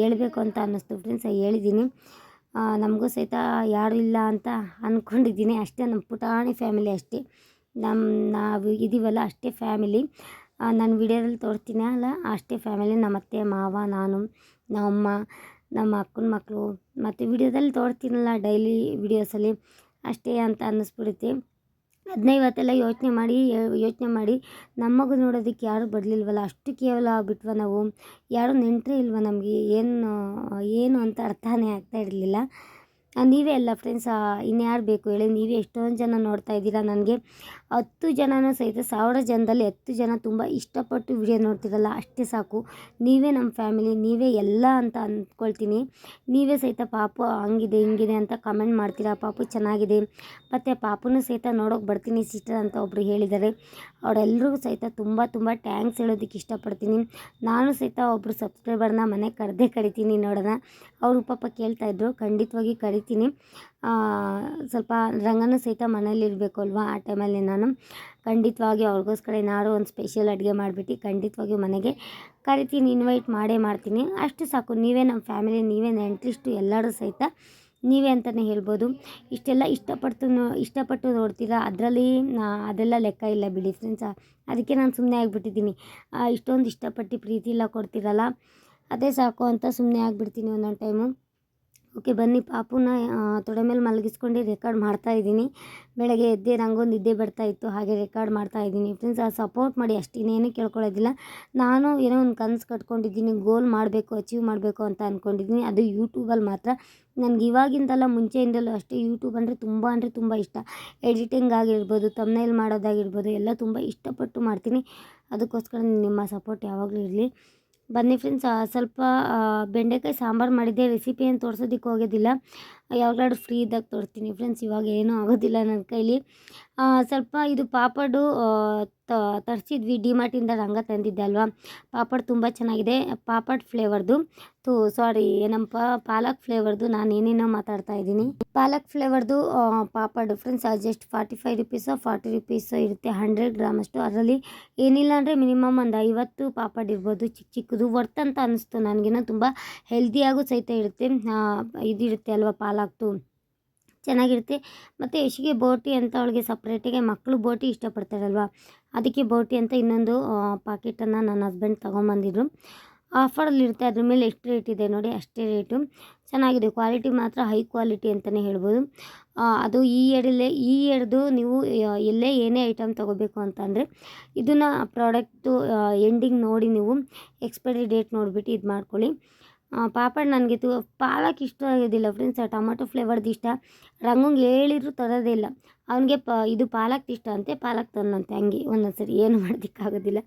ಹೇಳಬೇಕು ಅಂತ ಅನ್ನಿಸ್ತು ಫ್ರೆಂಡ್ಸ್ ಹೇಳಿದ್ದೀನಿ. ನಮಗೂ ಸಹಿತ ಯಾರೂ ಇಲ್ಲ ಅಂತ ಅಂದ್ಕೊಂಡಿದ್ದೀನಿ ಅಷ್ಟೇ ನಮ್ಮ ಪುಟಾಣಿ ಫ್ಯಾಮಿಲಿ ಅಷ್ಟೇ. ನಮ್ಮ ನಾವು ಇದ್ದೀವಲ್ಲ ಅಷ್ಟೇ ಫ್ಯಾಮಿಲಿ ನಾನು ವಿಡಿಯೋದಲ್ಲಿ ತೋರಿಸ್ತೀನಿ ಅಲ್ಲ, ಅಷ್ಟೇ ಫ್ಯಾಮಿಲಿ ನಮ್ಮ ಅತ್ತೆ ಮಾವ, ನಾನು, ನಮ್ಮಮ್ಮ, ನಮ್ಮ ಅಕ್ಕನ ಮಕ್ಕಳು. ಮತ್ತು ವಿಡಿಯೋದಲ್ಲಿ ತೋರಿಸ್ತೀನಲ್ಲ ಡೈಲಿ ವಿಡಿಯೋಸಲ್ಲಿ ಅಷ್ಟೇ ಅಂತ ಅನ್ನಿಸ್ಬಿಡುತ್ತೆ. ಅದನ್ನ ಇವತ್ತೆಲ್ಲ ಯೋಚನೆ ಮಾಡಿ ಯೋಚನೆ ಮಾಡಿ ನಮ್ಮಗು ನೋಡೋದಕ್ಕೆ ಯಾರೂ ಬರಲಿಲ್ವಲ್ಲ? ಅಷ್ಟು ಕೇವಲ ಆಗಿಬಿಟ್ವ ನಾವು. ಯಾರೂ ನೆಂಟರೇ ಇಲ್ವ ನಮಗೆ? ಏನು ಏನು ಅಂತ ಅರ್ಥನೇ ಆಗ್ತಾ ಇರಲಿಲ್ಲ. ನೀವೇ ಅಲ್ಲ ಫ್ರೆಂಡ್ಸ್ ಇನ್ಯಾರು ಬೇಕು ಹೇಳಿ, ನೀವೇ ಎಷ್ಟೊಂದು ಜನ ನೋಡ್ತಾ ಇದ್ದೀರಾ ನನಗೆ. ಹತ್ತು ಜನನೂ ಸಹಿತ, ಸಾವಿರ ಜನದಲ್ಲಿ ಹತ್ತು ಜನ ತುಂಬ ಇಷ್ಟಪಟ್ಟು ವಿಡಿಯೋ ನೋಡ್ತಿರಲ್ಲ, ಅಷ್ಟೇ ಸಾಕು. ನೀವೇ ನಮ್ಮ ಫ್ಯಾಮಿಲಿ ನೀವೇ ಎಲ್ಲ ಅಂತ ಅಂದ್ಕೊಳ್ತೀನಿ. ನೀವೇ ಸಹಿತ ಪಾಪು ಹಂಗಿದೆ, ಹಿಂಗಿದೆ ಅಂತ ಕಮೆಂಟ್ ಮಾಡ್ತೀರಾ? ಪಾಪು ಚೆನ್ನಾಗಿದೆ. ಮತ್ತು ಪಾಪುನೂ ಸಹಿತ ನೋಡೋಕೆ ಬರ್ತೀನಿ ಸಿಸ್ಟರ್ ಅಂತ ಒಬ್ಬರು ಹೇಳಿದ್ದಾರೆ. ಅವರೆಲ್ಲರಿಗೂ ಸಹಿತ ತುಂಬ ತುಂಬ ಟ್ಯಾಂಕ್ಸ್ ಹೇಳೋದಕ್ಕೆ ಇಷ್ಟಪಡ್ತೀನಿ. ನಾನು ಸಹಿತ ಒಬ್ಬರು ಸಬ್ಸ್ಕ್ರೈಬರ್ನ ಮನೆ ಕರೆದೇ ಕರಿತೀನಿ ನೋಡೋಣ. ಅವರು ಪಾಪ ಕೇಳ್ತಾಯಿದ್ರು ಖಂಡಿತವಾಗಿ ಕರಿತೀನಿ ಸ್ವಲ್ಪ ರಂಗನೂ ಸಹಿತ ಮನೇಲಿರಬೇಕು ಅಲ್ವಾ ಆ ಟೈಮಲ್ಲಿ ನಾನು. ಖಂಡಿತವಾಗಿ ಅವ್ರಿಗೋಸ್ಕರ ಏನಾದ್ರು ಒಂದು ಸ್ಪೆಷಲ್ ಅಡುಗೆ ಮಾಡಿಬಿಟ್ಟು ಖಂಡಿತವಾಗಿಯೂ ಮನೆಗೆ ಕರಿತೀನಿ, ಇನ್ವೈಟ್ ಮಾಡೇ ಮಾಡ್ತೀನಿ. ಅಷ್ಟು ಸಾಕು. ನೀವೇ ನಮ್ಮ ಫ್ಯಾಮಿಲಿ, ನೀವೇ ನೆಂಟ್ರಿಷ್ಟು ಎಲ್ಲರೂ ಸಹಿತ ನೀವೇ ಅಂತಲೇ ಹೇಳ್ಬೋದು. ಇಷ್ಟೆಲ್ಲ ಇಷ್ಟಪಟ್ಟು ಇಷ್ಟಪಟ್ಟು ನೋಡ್ತೀರಾ? ಅದರಲ್ಲಿ ಅದೆಲ್ಲ ಲೆಕ್ಕ ಇಲ್ಲ ಬಿಡಿ ಫ್ರೆಂಡ್ಸ್ ಅದಕ್ಕೆ ನಾನು ಸುಮ್ಮನೆ ಆಗಿಬಿಟ್ಟಿದ್ದೀನಿ. ಇಷ್ಟೊಂದು ಇಷ್ಟಪಟ್ಟು ಪ್ರೀತಿ ಎಲ್ಲ ಕೊಡ್ತೀರಲ್ಲ? ಅದೇ ಸಾಕು ಅಂತ ಸುಮ್ಮನೆ ಆಗಿಬಿಡ್ತೀನಿ ಒಂದೊಂದು ಟೈಮು ಓಕೆ, ಬನ್ನಿ, ಪಾಪುನ ತೊಡೆ ಮೇಲೆ ಮಲಗಿಸ್ಕೊಂಡು ರೆಕಾರ್ಡ್ ಮಾಡ್ತಾ ಇದ್ದೀನಿ. ಬೆಳಗ್ಗೆ ಎದ್ದೆ ರಂಗೊಂದು ನಿದ್ದೆ ಬರ್ತಾ ಇತ್ತು, ಹಾಗೆ ರೆಕಾರ್ಡ್ ಮಾಡ್ತಾ ಇದ್ದೀನಿ. ಫ್ರೆಂಡ್ಸ್ ಆ ಸಪೋರ್ಟ್ ಮಾಡಿ ಅಷ್ಟು ಇನ್ನೇನು ಕೇಳ್ಕೊಳ್ಳೋದಿಲ್ಲ. ನಾನು ಏನೋ ಒಂದು ಕನಸು ಕಟ್ಕೊಂಡಿದ್ದೀನಿ ಗೋಲ್ ಮಾಡಬೇಕು ಅಚೀವ್ ಮಾಡಬೇಕು ಅಂತ ಅಂದ್ಕೊಂಡಿದ್ದೀನಿ ಅದು ಯೂಟ್ಯೂಬಲ್ಲಿ ಮಾತ್ರ. ನನಗೆ ಇವಾಗಿಂದಲ್ಲ, ಮುಂಚೆಯಿಂದಲೂ ಅಷ್ಟೇ ಯೂಟ್ಯೂಬ್ ಅಂದರೆ ತುಂಬ ಅಂದರೆ ತುಂಬ ಇಷ್ಟ. ಎಡಿಟಿಂಗ್ ಆಗಿರ್ಬೋದು ತಮ್ನೈಲ್ ಮಾಡೋದಾಗಿರ್ಬೋದು, ಎಲ್ಲ ತುಂಬ ಇಷ್ಟಪಟ್ಟು ಮಾಡ್ತೀನಿ. ಅದಕ್ಕೋಸ್ಕರ ನಿಮ್ಮ ಸಪೋರ್ಟ್ ಯಾವಾಗಲೂ ಇರಲಿ. ಬನ್ನಿ ಫ್ರೆಂಡ್ಸ್ ಸ್ವಲ್ಪ ಬೆಂಡೆಕಾಯಿ ಸಾಂಬಾರು ಮಾಡಿದ್ದೆ ರೆಸಿಪಿ ಏನು ತೋರ್ಸೋದಕ್ಕೆ ಹೋಗೋದಿಲ್ಲ. ಯಾವಾಗಲಾದ್ರೂ ಫ್ರೀ ಇದ್ದಾಗ ತೋರಿಸ್ತೀನಿ ಫ್ರೆಂಡ್ಸ್ ಇವಾಗ ಏನೂ ಆಗೋದಿಲ್ಲ ನನ್ನ ಕೈಲಿ. ಸ್ವಲ್ಪ ಇದು ಪಾಪಡು ತರಿಸಿದ್ವಿ ಡಿ ಮಾರ್ಟಿಂದ ರಂಗ ತಂದಿದ್ದೆ ಅಲ್ವಾ? ಪಾಪಡ್ ತುಂಬ ಚೆನ್ನಾಗಿದೆ. ಪಾಪಡ್ ಫ್ಲೇವರ್ದು ತು ಸಾರಿ ಏನಪ್ಪ, ಪಾಲಕ್ ಫ್ಲೇವರ್ದು ನಾನು ಏನೇನೋ ಮಾತಾಡ್ತಾ ಇದ್ದೀನಿ. ಪಾಲಕ್ ಫ್ಲೇವರ್ದು papad. Friends just forty five rupees forty rupees ಇರುತ್ತೆ ಹಂಡ್ರೆಡ್ ಗ್ರಾಮ್ ಅಷ್ಟು. ಅದರಲ್ಲಿ ಏನಿಲ್ಲ ಅಂದರೆ ಮಿನಿಮಮ್ ಒಂದು ಐವತ್ತು ಪಾಪಡ್ ಇರ್ಬೋದು ಚಿಕ್ಕ ಚಿಕ್ಕದು. ವರ್ತ್ ಅಂತ ಅನ್ನಿಸ್ತು ನನಗೇನೋ ತುಂಬ ಹೆಲ್ದಿಯಾಗೂ ಸಹಿತ ಇರುತ್ತೆ. ಇದಿರುತ್ತೆ ಅಲ್ವಾ ಪಾಲಕ್ದು ಚೆನ್ನಾಗಿರುತ್ತೆ. ಮತ್ತು ಯಶಿಗೆ ಬೋಟಿ ಅಂತ ಅವಳಿಗೆ ಸಪ್ರೇಟಿಗೆ ಮಕ್ಕಳು ಬೋಟಿ ಇಷ್ಟಪಡ್ತಾರಲ್ವ? ಅದಕ್ಕೆ ಬೋಟಿ ಅಂತ ಇನ್ನೊಂದು ಪಾಕೆಟನ್ನು ನನ್ನ ಹಸ್ಬೆಂಡ್ ತೊಗೊಂಬಂದಿದ್ರು. ಆಫರಲ್ಲಿರುತ್ತೆ, ಅದ್ರ ಮೇಲೆ ಎಷ್ಟು ರೇಟ್ ಇದೆ ನೋಡಿ, ಅಷ್ಟೇ ರೇಟು ಚೆನ್ನಾಗಿದೆ ಕ್ವಾಲಿಟಿ ಮಾತ್ರ ಹೈ ಕ್ವಾಲಿಟಿ ಅಂತಲೇ ಹೇಳ್ಬೋದು. ಅದು ಈ ಎರಡಲ್ಲೇ, ಈ ಎಡ್ದು ನೀವು ಎಲ್ಲೇ ಏನೇ ಐಟಮ್ ತೊಗೋಬೇಕು ಅಂತಂದರೆ, ಇದನ್ನು ಪ್ರಾಡಕ್ಟು ಎಂಡಿಂಗ್ ನೋಡಿ ನೀವು ಎಕ್ಸ್ಪೈರಿ ಡೇಟ್ ನೋಡಿಬಿಟ್ಟು ಇದು ಮಾಡ್ಕೊಳ್ಳಿ ಪಾಪಡ್ ನನಗೆ ತು, ಪಾಲಕ್ ಇಷ್ಟ ಆಗೋದಿಲ್ಲ ಫ್ರೆಂಡ್ಸ್ ಟೊಮೊಟೊ ಫ್ಲೇವರ್ದು ಇಷ್ಟ. ರಂಗಂಗೆ ಹೇಳಿದ್ರು ಇಲ್ಲ. ಅವನಿಗೆ ಪ, ಇದು ಪಾಲಕ್ ಇಷ್ಟ ಅಂತೆ, ಪಾಲಕ್ ತಂದಂತೆ ಹಂಗೆ. ಒಂದೊಂದು ಸರಿ ಏನು ಮಾಡೋದಕ್ಕಾಗೋದಿಲ್ಲ.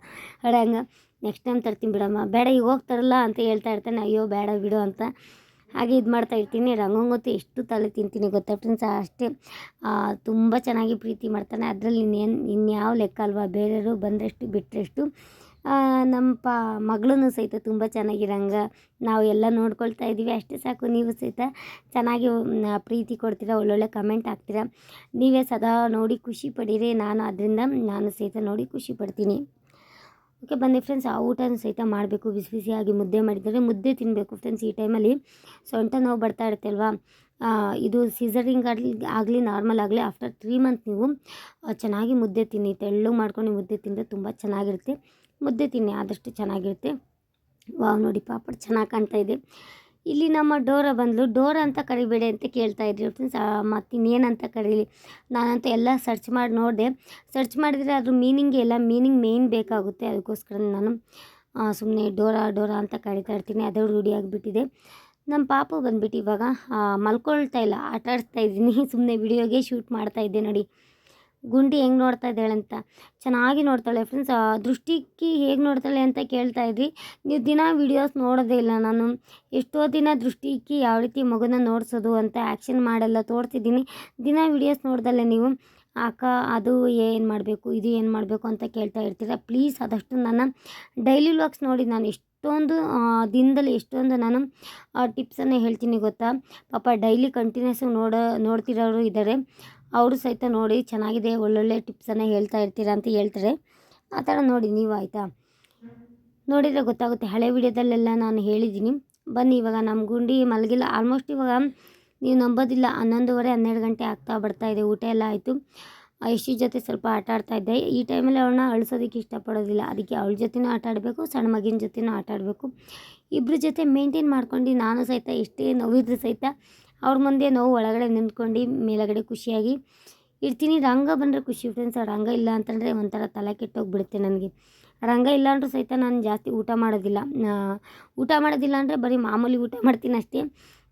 ಹಂಗೆ ನೆಕ್ಸ್ಟ್ ಟೈಮ್ ತರ್ತೀನಿ ಬಿಡಮ್ಮ. ಬೇಡ, ಈಗ ಹೋಗ್ತಾರಲ್ಲ ಅಂತ ಹೇಳ್ತಾ ಇರ್ತಾನೆ. ಅಯ್ಯೋ, ಬೇಡ ಬಿಡು ಅಂತ. ಹಾಗೆ ಇದು ಮಾಡ್ತಾ ಇರ್ತೀನಿ. ರಂಗಂಗೊತ್ತು ಎಷ್ಟು ತಲೆ ತಿಂತೀನಿ ಗೊತ್ತಾ ಫ್ರೆಂಡ್ಸ್ ಅಷ್ಟೇ. ತುಂಬ ಚೆನ್ನಾಗಿ ಪ್ರೀತಿ ಮಾಡ್ತಾನೆ. ಅದರಲ್ಲಿ ಇನ್ನೇನು, ಇನ್ಯಾವ ಲೆಕ್ಕ ಅಲ್ವಾ? ಬೇರೆಯವರು ಬಂದರೆಷ್ಟು ಬಿಟ್ಟರೆಷ್ಟು ನಮ್ಮ ಪ ಮಗಳೂ ಸಹಿತ ತುಂಬ ಚೆನ್ನಾಗಿರಂಗೆ. ನಾವು ಎಲ್ಲ ನೋಡ್ಕೊಳ್ತಾ ಇದ್ದೀವಿ. ಅಷ್ಟೇ ಸಾಕು, ನೀವು ಸಹಿತ ಚೆನ್ನಾಗಿ ಪ್ರೀತಿ ಕೊಡ್ತೀರ, ಒಳ್ಳೊಳ್ಳೆ ಕಮೆಂಟ್ ಹಾಕ್ತೀರ. ನೀವೇ ಸದಾ ನೋಡಿ ಖುಷಿ ಪಡೀರಿ. ನಾನು ಅದರಿಂದ, ನಾನು ಸಹಿತ ನೋಡಿ ಖುಷಿ ಪಡ್ತೀನಿ. ಓಕೆ, ಬನ್ನಿ ಫ್ರೆಂಡ್ಸ್ ಆ ಊಟನೂ ಸಹಿತ ಮಾಡಬೇಕು. ಬಿಸಿ ಬಿಸಿಯಾಗಿ ಮುದ್ದೆ ಮಾಡಿದರೆ ಮುದ್ದೆ ತಿನ್ನಬೇಕು ಫ್ರೆಂಡ್ಸ್ ಈ ಟೈಮಲ್ಲಿ ಸೊಂಟ ನೋವು ಬರ್ತಾ ಇರುತ್ತೆ ಅಲ್ವಾ? ಇದು ಸೀಸರಿಂಗ್ ಆಗಲಿ ಆಗಲಿ ನಾರ್ಮಲ್ ಆಗಲಿ ಆಫ್ಟರ್ ತ್ರೀ ಮಂತ್ ನೀವು ಚೆನ್ನಾಗಿ ಮುದ್ದೆ ತಿನ್ನಿ. ತೆಳ್ಳು ಮಾಡ್ಕೊಂಡು ಮುದ್ದೆ ತಿಂದರೆ ತುಂಬ ಚೆನ್ನಾಗಿರುತ್ತೆ. ಮುದ್ದೆ ತಿನ್ನಿ, ಆದಷ್ಟು ಚೆನ್ನಾಗಿರುತ್ತೆ. ವಾವ್, ನೋಡಿ ಪಾಪಡ್ ಚೆನ್ನಾಗಿ ಕಾಣ್ತಾ ಇದೆ. ಇಲ್ಲಿ ನಮ್ಮ ಡೋರ ಬಂದಳು ಡೋರ ಅಂತ ಕರಿಬೇಡಿ ಅಂತ ಕೇಳ್ತಾ ಇದ್ರಿ ಮತ್ತು ಇನ್ನೇನಂತ ಕರೀಲಿ? ನಾನಂತೂ ಎಲ್ಲ ಸರ್ಚ್ ಮಾಡಿ ನೋಡಿದೆ. ಸರ್ಚ್ ಮಾಡಿದರೆ ಅದ್ರ ಮೀನಿಂಗ್ ಎಲ್ಲ ಮೀನಿಂಗ್ ಮೇಯ್ನ್ ಬೇಕಾಗುತ್ತೆ. ಅದಕ್ಕೋಸ್ಕರ ನಾನು ಸುಮ್ಮನೆ ಡೋರ ಡೋರ ಅಂತ ಕರಿತಾ ಇರ್ತೀನಿ. ಅದು ರೂಢಿಯಾಗಿಬಿಟ್ಟಿದೆ ನಮ್ಮ ಪಾಪ ಬಂದುಬಿಟ್ಟು ಇವಾಗ ಮಲ್ಕೊಳ್ತಾ ಇಲ್ಲ. ಆಟ ಆಡಿಸ್ತಾ ಇದ್ದೀನಿ ಸುಮ್ಮನೆ ವಿಡಿಯೋಗೆ ಶೂಟ್ ಮಾಡ್ತಾ ಇದ್ದೆ ನೋಡಿ. ಗುಂಡಿ ಹೆಂಗೆ ನೋಡ್ತಾ ಇದ್ದಾಳೆ ಅಂತ. ಚೆನ್ನಾಗಿ ನೋಡ್ತಾಳೆ ಫ್ರೆಂಡ್ಸ್ ದೃಷ್ಟಿಕ್ಕಿ ಹೇಗೆ ನೋಡ್ತಾಳೆ ಅಂತ ಕೇಳ್ತಾ ಇದ್ವಿ. ನೀವು ದಿನ ವೀಡಿಯೋಸ್ ನೋಡೋದೇ ಇಲ್ಲ ನಾನು. ಎಷ್ಟೋ ದಿನ ದೃಷ್ಟಿಕ್ಕಿ ಯಾವ ರೀತಿ ಮಗುನ ನೋಡ್ಸೋದು ಅಂತ ಆ್ಯಕ್ಷನ್ ಮಾಡೆಲ್ಲ, ತೋರಿಸಿದ್ದೀನಿ. ದಿನ ವೀಡಿಯೋಸ್ ನೋಡ್ದಲ್ಲೇ ನೀವು. ಅಕ್ಕ, ಅದು ಏನು ಮಾಡಬೇಕು, ಇದು ಏನು ಮಾಡಬೇಕು ಅಂತ ಕೇಳ್ತಾ ಇರ್ತೀರ? ಪ್ಲೀಸ್ ಆದಷ್ಟು ನನ್ನ ಡೈಲಿ ವ್ಲಾಗ್ಸ್ ನೋಡಿ. ನಾನು ಎಷ್ಟೊಂದು ದಿನದಲ್ಲಿ ಎಷ್ಟೊಂದು ನಾನು ಟಿಪ್ಸನ್ನು ಹೇಳ್ತೀನಿ ಗೊತ್ತಾ? ಪಾಪ ಡೈಲಿ ಕಂಟಿನ್ಯೂಸ್ ನೋಡೋ, ನೋಡ್ತಿರೋರು ಇದ್ದಾರೆ ಅವರು ಸಹಿತ ನೋಡಿ ಚೆನ್ನಾಗಿದೆ, ಒಳ್ಳೊಳ್ಳೆ ಟಿಪ್ಸನ್ನು ಹೇಳ್ತಾ ಇರ್ತೀರ ಅಂತ ಹೇಳ್ತಾರೆ. ಆ ಥರ ನೋಡಿ ನೀವು ಆಯಿತಾ? ನೋಡಿದರೆ ಗೊತ್ತಾಗುತ್ತೆ, ಹಳೆ ವಿಡಿಯೋದಲ್ಲೆಲ್ಲ ನಾನು ಹೇಳಿದ್ದೀನಿ. ಬನ್ನಿ, ಇವಾಗ ನಮ್ಮ ಗುಂಡಿ ಮಲಗಿಲ್ಲ ಆಲ್ಮೋಸ್ಟ್ ಇವಾಗ ನೀವು ನಂಬೋದಿಲ್ಲ, ಹನ್ನೊಂದುವರೆ, ಹನ್ನೆರಡು ಗಂಟೆ ಆಗ್ತಾ ಬರ್ತಾ ಇದೆ, ಊಟ ಎಲ್ಲ ಆಯಿತು. ಎಷ್ಟು ಜೊತೆ ಸ್ವಲ್ಪ ಆಟ ಆಡ್ತಾ ಇದ್ದೆ. ಈ ಟೈಮಲ್ಲಿ ಅವಳನ್ನ ಅಳಿಸೋದಕ್ಕೆ ಇಷ್ಟಪಡೋದಿಲ್ಲ. ಅದಕ್ಕೆ ಅವಳ ಜೊತೆನೂ ಆಟ ಆಡಬೇಕು, ಸಣ್ಣ ಮಗಿನ ಜೊತೆನೂ ಆಟ ಆಡಬೇಕು. ಇಬ್ಬರ ಜೊತೆ ಮೇಂಟೈನ್ ಮಾಡ್ಕೊಂಡು ನಾನು ಸಹಿತ ಎಷ್ಟೇ ನೋವಿದ್ರು ಸಹಿತ ಅವ್ರ ಮುಂದೆ ನೋವು ಒಳಗಡೆ ನಿಂತ್ಕೊಂಡು ಮೇಲಗಡೆ ಖುಷಿಯಾಗಿ ಇರ್ತೀನಿ. ರಂಗ ಬಂದರೆ ಖುಷಿ ಫ್ರೆಂಡ್ಸ್ ರಂಗ ಇಲ್ಲ ಅಂತಂದರೆ ಒಂಥರ ತಲೆ ಕೆಟ್ಟೋಗಿಬಿಡುತ್ತೆ ನನಗೆ. ರಂಗ ಇಲ್ಲ ಅಂದರೂ ಸಹಿತ ನಾನು ಜಾಸ್ತಿ ಊಟ ಮಾಡೋದಿಲ್ಲ. ಊಟ ಮಾಡೋದಿಲ್ಲ ಅಂದರೆ ಬರೀ ಮಾಮೂಲಿ ಊಟ ಮಾಡ್ತೀನಿ ಅಷ್ಟೇ.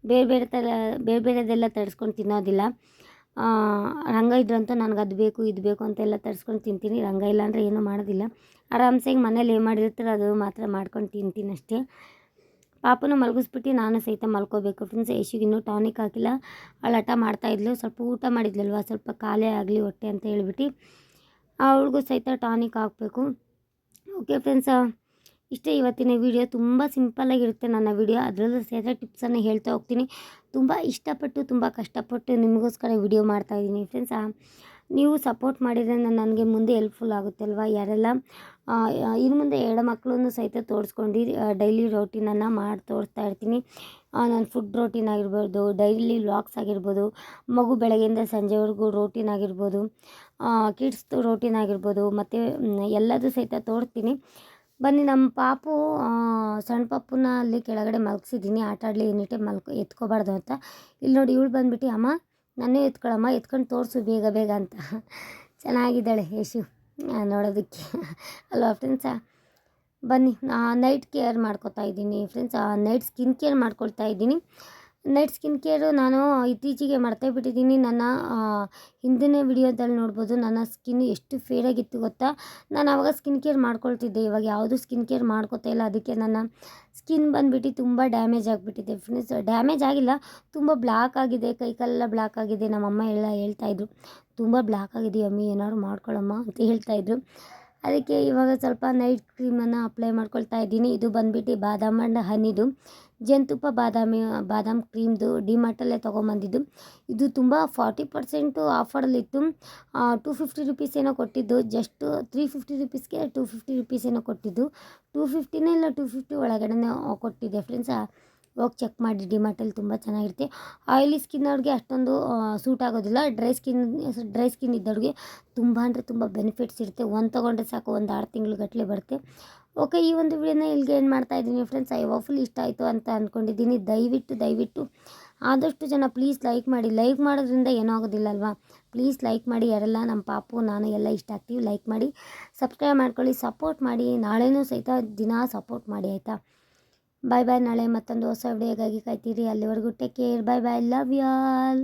ಬೇರೆ ಬೇರೆ ಥರ ಬೇರೆ ಬೇರೆದೆಲ್ಲ ತರಿಸ್ಕೊಂಡು ತಿನ್ನೋದಿಲ್ಲ. ರಂಗ ಇದ್ರಂತೂ ನನಗೆ ಅದು ಬೇಕು, ಇದು ಬೇಕು ಅಂತೆಲ್ಲ ತರಿಸ್ಕೊಂಡು ತಿಂತೀನಿ. ರಂಗ ಇಲ್ಲ ಅಂದರೆ ಏನೂ ಮಾಡೋದಿಲ್ಲ. ಆರಾಮ್ಸೆ ಮನೇಲಿ ಏನು ಮಾಡಿರ್ತಾರೆ ಅದು ಮಾತ್ರ ಮಾಡ್ಕೊಂಡು ತಿಂತೀನಿ ಅಷ್ಟೇ. ಪಾಪನ ಮಲಗಿಸ್ಬಿಟ್ಟು ನಾನು ಸಹಿತ ಮಲ್ಕೋಬೇಕು. ಫ್ರೆಂಡ್ಸ್ ಯಶಿಗೆ ಇನ್ನೂ ಟಾನಿಕ್ ಹಾಕಿಲ್ಲ. ಅವಳು ಹಠ ಮಾಡ್ತಾಯಿದ್ಲು ಸ್ವಲ್ಪ ಊಟ ಮಾಡಿದ್ಲಲ್ವ ಸ್ವಲ್ಪ ಕಾಲೇ ಆಗಲಿ ಹೊಟ್ಟೆ ಅಂತ ಹೇಳ್ಬಿಟ್ಟು ಅವಳಿಗೂ ಸಹಿತ ಟಾನಿಕ್ ಹಾಕಬೇಕು. ಓಕೆ ಫ್ರೆಂಡ್ಸ್ ಇಷ್ಟೇ ಇವತ್ತಿನ ವಿಡಿಯೋ ತುಂಬ ಸಿಂಪಲ್ಲಾಗಿರುತ್ತೆ ನನ್ನ ವಿಡಿಯೋ ಅದರಲ್ಲೂ ಸಹಿತ ಟಿಪ್ಸನ್ನು ಹೇಳ್ತಾ ಹೋಗ್ತೀನಿ. ತುಂಬ ಇಷ್ಟಪಟ್ಟು, ತುಂಬ ಕಷ್ಟಪಟ್ಟು ನಿಮಗೋಸ್ಕರ ವಿಡಿಯೋ ಮಾಡ್ತಾಯಿದ್ದೀನಿ ಫ್ರೆಂಡ್ಸ್ ನೀವು ಸಪೋರ್ಟ್ ಮಾಡಿದರೆ ನನಗೆ ಮುಂದೆ ಹೆಲ್ಪ್ಫುಲ್ ಆಗುತ್ತೆ ಅಲ್ವಾ ಯಾರೆಲ್ಲ ಇನ್ನು ಮುಂದೆ ಎರಡು ಮಕ್ಕಳನ್ನು ಸಹಿತ ತೋರಿಸ್ಕೊಂಡು ಡೈಲಿ ರೋಟೀನನ್ನು ಮಾಡಿ ತೋರಿಸ್ತಾ ಇರ್ತೀನಿ. ನಾನು ಫುಡ್ ರೋಟೀನ್ ಆಗಿರ್ಬೋದು ಡೈಲಿ ವ್ಲಾಗ್ಸ್ ಆಗಿರ್ಬೋದು, ಮಗು ಬೆಳಗ್ಗೆಯಿಂದ ಸಂಜೆವರೆಗೂ ರೋಟೀನ್ ಆಗಿರ್ಬೋದು ಕಿಡ್ಸ್ದು ರೋಟೀನ್ ಆಗಿರ್ಬೋದು, ಮತ್ತು ಎಲ್ಲದೂ ಸಹಿತ ತೋರಿಸ್ತೀನಿ. ಬನ್ನಿ, ನಮ್ಮ ಪಾಪು ಸಣ್ಣ ಪಾಪುನ ಅಲ್ಲಿ ಕೆಳಗಡೆ ಮಲಗಿಸಿದ್ದೀನಿ. ಆಟ ಆಡಲಿ ಏನಿಟ್ಟೆ ಮಲ್ಕೊ ಎತ್ಕೋಬಾರ್ದು ಅಂತ. ಇಲ್ಲಿ ನೋಡಿ ಇವಳು ಬಂದುಬಿಟ್ಟು, ಅಮ್ಮ ನನ್ನೇ ಎತ್ಕೊಳ್ಳಮ್ಮ ಎತ್ಕೊಂಡು ತೋರಿಸು ಬೇಗ ಬೇಗ ಅಂತ. ಚೆನ್ನಾಗಿದ್ದಾಳೆ ಯಶು ನೋಡೋದಕ್ಕೆ. ಅಲ್ವಾ ಫ್ರೆಂಡ್ಸ ಬನ್ನಿ ನೈಟ್ ಕೇರ್ ಮಾಡ್ಕೊತಾ ಇದ್ದೀನಿ. ಫ್ರೆಂಡ್ಸ್ ನೈಟ್ ಸ್ಕಿನ್ ಕೇರ್ ಮಾಡ್ಕೊಳ್ತಾ ಇದ್ದೀನಿ. ನೈಟ್ ಸ್ಕಿನ್ ಕೇರು ನಾನು ಇತ್ತೀಚೆಗೆ ಮರ್ತೇ ಬಿಟ್ಟಿದ್ದೀನಿ. ನನ್ನ ಹಿಂದಿನ ವಿಡಿಯೋದಲ್ಲಿ ನೋಡ್ಬೋದು ನನ್ನ ಸ್ಕಿನ್ ಎಷ್ಟು ಫೇಡಾಗಿತ್ತು ಗೊತ್ತಾ? ನಾನು ಆವಾಗ ಸ್ಕಿನ್ ಕೇರ್ ಮಾಡ್ಕೊಳ್ತಿದ್ದೆ. ಇವಾಗ ಯಾವುದು ಸ್ಕಿನ್ ಕೇರ್ ಮಾಡ್ಕೋತಾ ಇಲ್ಲ. ಅದಕ್ಕೆ ನನ್ನ ಸ್ಕಿನ್ ಬಂದುಬಿಟ್ಟು ತುಂಬ ಡ್ಯಾಮೇಜ್ ಆಗಿಬಿಟ್ಟಿದೆ. ಫ್ರೆಂಡ್ಸ್, ಡ್ಯಾಮೇಜ್ ಆಗಿಲ್ಲ. ತುಂಬ ಬ್ಲ್ಯಾಕ್ ಆಗಿದೆ. ಕೈಕಾಲೆಲ್ಲ ಬ್ಲ್ಯಾಕ್ ಆಗಿದೆ. ನಮ್ಮಮ್ಮ ಎಲ್ಲ ಹೇಳ್ತಾಯಿದ್ರು ತುಂಬ ಬ್ಲ್ಯಾಕ್ ಆಗಿದೆ ಅಮ್ಮಿ. ಏನಾದ್ರು ಮಾಡ್ಕೊಳ್ಳಮ್ಮ ಅಂತ ಹೇಳ್ತಾಯಿದ್ರು ಅದಕ್ಕೆ ಇವಾಗ ಸ್ವಲ್ಪ ನೈಟ್ ಕ್ರೀಮನ್ನು ಅಪ್ಲೈ ಮಾಡ್ಕೊಳ್ತಾ ಇದ್ದೀನಿ. ಇದು ಬಂದುಬಿಟ್ಟು ಬಾದಾಮಿ ಆ್ಯಂಡ್ ಹನಿದು ಜೇನುತುಪ್ಪ ಬಾದಾಮಿ, ಬಾದಾಮ್ ಕ್ರೀಮ್ದು ಡಿಮಾರ್ಟಲ್ಲೇ ತೊಗೊಂಬಂದಿದ್ದು. ಇದು ತುಂಬ ಫಾರ್ಟಿ ಪರ್ಸೆಂಟು ಆಫರಲ್ಲಿತ್ತು ಟೂ ಫಿಫ್ಟಿ ರುಪೀಸ್ ಏನೋ ಕೊಟ್ಟಿದ್ದು. ಜಸ್ಟ್ ತ್ರೀ ಫಿಫ್ಟಿ ರುಪೀಸ್ಗೆ ಟೂ ಫಿಫ್ಟಿ ರುಪೀಸ್ ಏನೋ ಕೊಟ್ಟಿದ್ದು. ಟೂ ಫಿಫ್ಟಿನೇ ಇಲ್ಲ, ಟೂ ಫಿಫ್ಟಿ ಒಳಗಡೆನೇ ಕೊಟ್ಟಿದ್ದೆ ಫ್ರೆಂಡ್ಸ್ ಹೋಗಿ ಚೆಕ್ ಮಾಡಿ ಡಿಮಾರ್ಟಲ್ಲಿ ತುಂಬ ಚೆನ್ನಾಗಿರುತ್ತೆ. ಆಯಿಲಿ ಸ್ಕಿನ್ ಅವ್ರಿಗೆ ಅಷ್ಟೊಂದು ಸೂಟ್ ಆಗೋದಿಲ್ಲ. ಡ್ರೈ ಸ್ಕಿನ್ ಡ್ರೈ ಸ್ಕಿನ್ ಇದ್ದವ್ರಿಗೆ ತುಂಬ ಅಂದರೆ ತುಂಬ ಬೆನಿಫಿಟ್ಸ್ ಇರುತ್ತೆ. ಒಂದು ತೊಗೊಂಡ್ರೆ ಸಾಕು, ಒಂದು ಆರು ತಿಂಗಳು ಗಟ್ಟಲೆ ಬರುತ್ತೆ. ಓಕೆ ಈ ಒಂದು ವಿಡಿಯೋನ ಇಲ್ಲಿಗೆ ಏನು ಮಾಡ್ತಾ ಇದ್ದೀನಿ ಫ್ರೆಂಡ್ಸ್ ಐ ಫುಲ್ ಇಷ್ಟ ಆಯಿತು ಅಂತ ಅಂದ್ಕೊಂಡಿದ್ದೀನಿ ದಯವಿಟ್ಟು ದಯವಿಟ್ಟು ಆದಷ್ಟು ಜನ ಪ್ಲೀಸ್ ಲೈಕ್ ಮಾಡಿ. ಲೈಕ್ ಮಾಡೋದ್ರಿಂದ ಏನೂ ಆಗೋದಿಲ್ಲ ಅಲ್ವಾ? ಪ್ಲೀಸ್ ಲೈಕ್ ಮಾಡಿ. ಯಾರೆಲ್ಲ ನಮ್ಮ ಪಾಪು, ನಾನು ಎಲ್ಲ ಇಷ್ಟ ಆಗ್ತೀವಿ ಲೈಕ್ ಮಾಡಿ. ಸಬ್ಸ್ಕ್ರೈಬ್ ಮಾಡ್ಕೊಳ್ಳಿ ಸಪೋರ್ಟ್ ಮಾಡಿ. ನಾಳೆನೂ ಸಹಿತ ದಿನ ಸಪೋರ್ಟ್ ಮಾಡಿ, ಆಯಿತಾ? ಬಾಯ್ ಬಾಯ್ ನಾಳೆ ಮತ್ತೊಂದು ಹೊಸ ವಿಡಿಯೋಗಾಗಿ ಕಾಯ್ತೀರಿ. ಅಲ್ಲಿವರೆಗೂ take care bye bye love you all